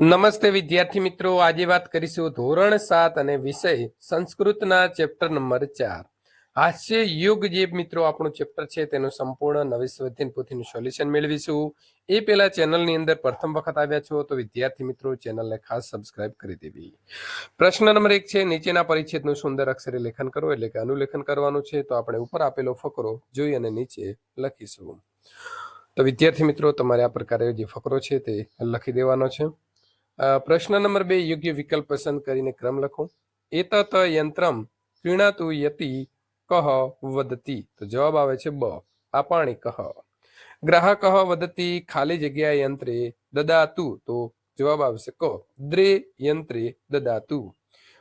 નમસ્તે વિદ્યાર્થી મિત્રો, આજે વાત કરીશું ધોરણ સાત અને વિષય સંસ્કૃતના ચેપ્ટર નંબર ચાર. હાસ્ય યુગ જે મિત્રો આપણું ચેપ્ટર છે તેનું સંપૂર્ણ નવી પોથીનું સોલ્યુશન મેળવીશું. એ પહેલા ચેનલની અંદર પ્રથમ વખત આવ્યા છો તો વિદ્યાર્થી મિત્રો, ચેનલને ખાસ સબસ્ક્રાઇબ કરી દેવી. પ્રશ્ન નંબર એક છે, નીચેના પરિચ્છેદનું સુંદર અક્ષરે લેખન કરો એટલે કે અનુલેખન કરવાનું છે તો આપણે ઉપર આપેલો ફકરો જોઈ અને નીચે લખીશું. તો વિદ્યાર્થી મિત્રો, તમારે આ પ્રકારે જે ફકરો છે તે લખી દેવાનો છે. પ્રશ્ન નંબર બે, યોગ્ય વિકલ્પ પસંદ કરીને ક્રમ લખો. એતત યંત્રમ ક્રીણાતુ યતિ કહ વદતી. તો જવાબ આવે છે બ. આપાણી પાણી કહ. ગ્રાહક વદતી ખાલી જગ્યા યંત્રે દદાતુ. તો જવાબ આવશે ક. દ્રે યંત્રે દદાતુ.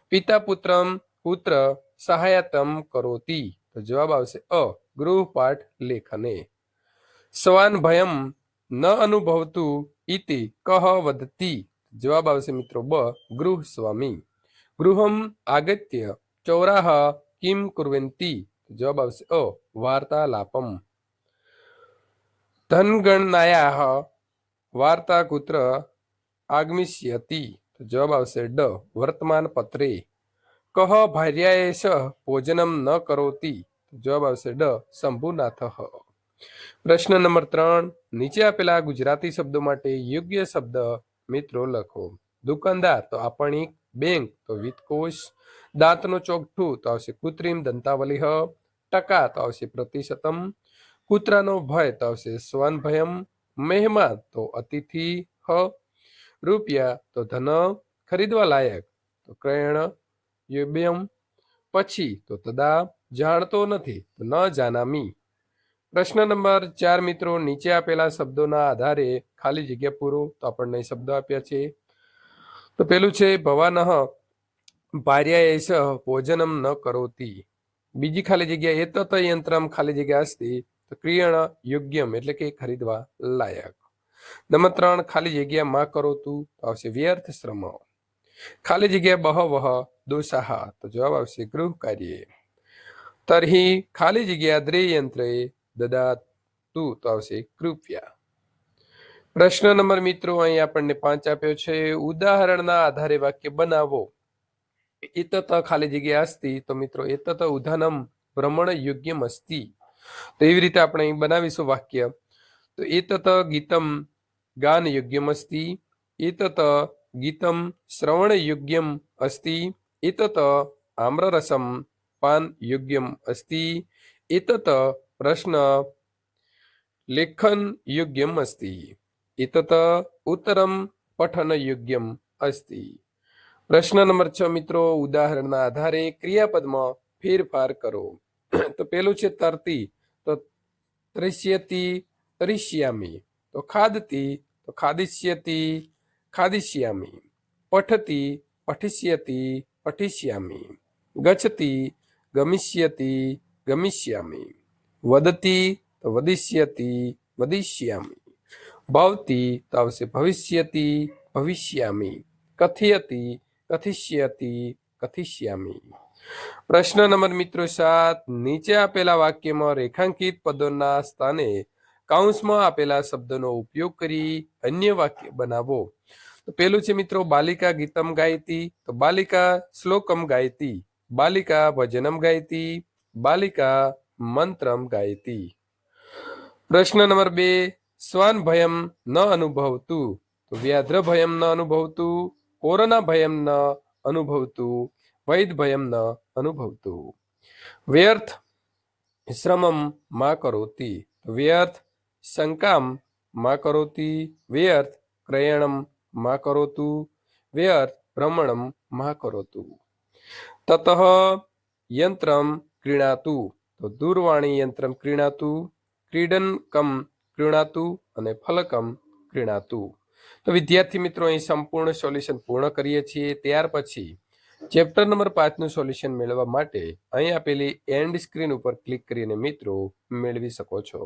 પિતા પુત્રમ પુત્ર સહાયતમ કરોતી. તો જવાબ આવશે અ. ગૃહપાઠ લેખને. સ્વાન ભયમ ન અનુભવતું ઇતિ કહ વદતી. જવાબ આવશે મિત્રો બ ગૃહ સ્વામી ગૃહમ આગત્ય ચૌરાહ કિમ કુર્વંતી જવાબ આવશે અ વાર્તાલાપમ ધનગણનાયાહ વાર્તા કુત્ર આગમિષ્યતિ તો જવાબ આવશે ડ વર્તમાન પત્રે કહ ભાર્યાએ સ ભોજનમ ન કરોતી તો જવાબ આવશે ડ શંભુનાથ પ્રશ્ન નંબર ત્રણ નીચે આપેલા ગુજરાતી શબ્દો માટે યોગ્ય શબ્દ મિત્રો, લખો, દુકાનદાર, તો આપણી બેંક, તો વિતકોષ દાંતનું ચોકઠું તો આવશે કૃત્રિમ દંતાવલી હ ટકા, તો આવશે પ્રતિશતમ કૂતરાનો ભય, તો આવશે સ્વન ભયમ મહેમાન, તો અતિથિ હ રૂપિયા, તો ધન ખરીદવા લાયક, તો ક્રયણ યુબ્યમ પછી, તો તદા જાણતો નથી, તો ન જાનામી. પ્રશ્ન નંબર ચાર મિત્રો, નીચે આપેલા શબ્દોના આધારે ખાલી જગ્યા પૂરો તો આપણને શબ્દો આપ્યા છે. તો પેલું છે ભવાનહ ભાર્યા સ ભોજનમ ન કરોતી. બીજી ખાલી જગ્યા, એતત યંત્રમ ખાલી જગ્યા અસ્તિ. તો ક્રિયણ યોગ્યમ એટલે કે ખરીદવા લાયક. નંબર ત્રણ, ખાલી જગ્યા માં કરોતું. તો આવશે વ્યર્થ શ્રમ. ખાલી જગ્યા બહવહ દોષાહ. તો જવાબ આવશે ગૃહ કાર્ય તરહી, ખાલી જગ્યા દ્રેય યંત્રે દદાતુ તો આવશે કૃપયા પ્રશ્ન નંબર મિત્રો અહીં આપણને પાંચ આપ્યો છે ઉદાહરણના આધારે વાક્ય બનાવો એતત ખાલી જગ્યા અસ્તિ તો મિત્રો એતત ઉદાનમ ભ્રમણ યોગ્યમ અસ્તિ તો એવી રીતે આપણે અહીં બનાવીશું વાક્ય તો એતત ગીતમ ગાન યોગ્યમ અસ્તિ એતત ગીતમ શ્રવણ યોગ્યમ અસ્તિ એતત આમ્રરસમ પાન યોગ્યમ અસ્તિ એતત પ્રશ્ન, લેખન યોગ્યમ અસ્તિ? ઇતત ઉત્તરમ પઠન યોગ્યમ અસ્તિ? પ્રશ્ન નંબર છ, મિત્રો, ઉદાહરણના આધારે ક્રિયાપદમાં ફેરફાર કરો. તો પેલું છે તરતી, તો ત્રિશ્યતી તરિષ્યામી. તો ખાદતી, તો ખાદિષ્યતી ખાદિષ્યામી. પઠતી, પઠિષ્યતી પઠિષ્યામી. ગચ્છતી ગમિષ્યતી ગમિષ્યામી. વદતી તો વદિષ્યતી વદિષ્યામી ભવતી તો આવશે ભવિષ્યતી ભવિષ્યામી કથયતી કથિષ્યતી કથિષ્યામી પ્રશ્ન નંબર મિત્રો સાત નીચે આપેલા વાક્યમાં રેખાંકિત પદોના સ્થાને કાઉન્સમાં આપેલા શબ્દોનો ઉપયોગ કરી અન્ય વાક્ય બનાવો તો પેલું છે મિત્રો બાલિકા ગીતમ ગાયતી તો બાલિકા શ્લોકમ ગાયતી બાલિકા ભજનમ ગાયતી બાલિકા મંત્રમ ગાયતી. પ્રશ્ન નંબર બે, સ્વાન ભયમ ન અનુભવતું. તો વ્યાધ્ર ભયમ ન અનુભવતું, કોરોના ભયમ ન અનુભવતું, વૈદ ભયમ ન અનુભવતું. વ્યર્થ શ્રમમ મા કરોતી. વ્યર્થ શંકામ મા કરોતી, વ્યર્થ ક્રયણમ મા કરોતું, વ્યર્થ ભ્રમણમ મા કરોતું. તત યંત્રમ ક્રીણાતુ. તો દૂરવાણી યંત્રમ ક્રીણાતુ ક્રીડનકમ ક્રીણાતુ અને ફલકમ ક્રીણાતુ. તો વિદ્યાર્થી મિત્રો, અહીં સંપૂર્ણ સોલ્યુશન પૂર્ણ કરીએ છીએ. ત્યાર પછી ચેપ્ટર નંબર પાંચનું સોલ્યુશન મેળવવા માટે અહીં આપેલી એન્ડ સ્ક્રીન ઉપર ક્લિક કરીને મિત્રો મેળવી શકો છો.